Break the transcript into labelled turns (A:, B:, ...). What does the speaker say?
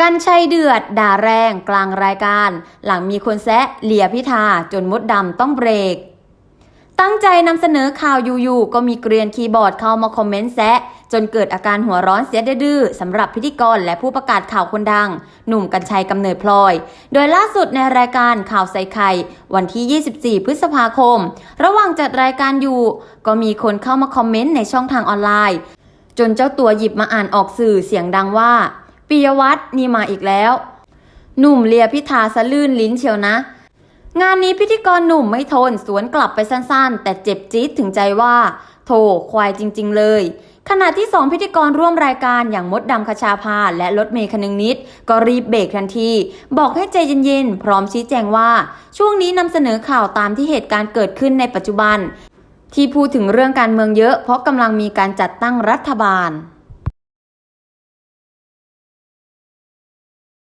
A: กันชัยเดือด ด่าแรงกลางรายการ หลังมีคนแซะเหลียพิธาจนมดดำต้องเบรก ตั้งใจนำเสนอข่าวอยู่ๆก็มีเกรียนคีย์บอร์ดเข้ามาคอมเมนต์แซะ จนเกิดอาการหัวร้อนเสียดื้อสำหรับพิธีกรและผู้ประกาศข่าวคนดัง หนุ่มกัญชัยกำเนิดพลอย โดยล่าสุดในรายการข่าวใส่ไข่วันที่ 24 พฤษภาคม ระหว่างจัดรายการอยู่ ก็มีคนเข้ามาคอมเมนต์ในช่องทางออนไลน์ จนเจ้าตัวหยิบมาอ่านออกสื่อเสียงดังว่า ปิยวัฒน์นี่มาอีกแล้ว หนุ่มเลียพิธาสะลื่นลิ้นเชียวนะ งานนี้พิธีกรหนุ่มไม่ทนสวนกลับไปสั้นๆ แต่เจ็บจี๊ดถึงใจว่า โถควายจริง ๆ เลยขณะที่สองพิธีกรร่วมรายการอย่างมดดำคชาภาและรถเมย์คนึงนิด ก็รีบเบรกทันที บอกให้ใจเย็นๆ พร้อมชี้แจงว่า ช่วงนี้นำเสนอข่าวตามที่เหตุการณ์เกิดขึ้นในปัจจุบัน ที่พูดถึงเรื่องการเมืองเยอะเพราะกำลังมีการจัดตั้งรัฐบาล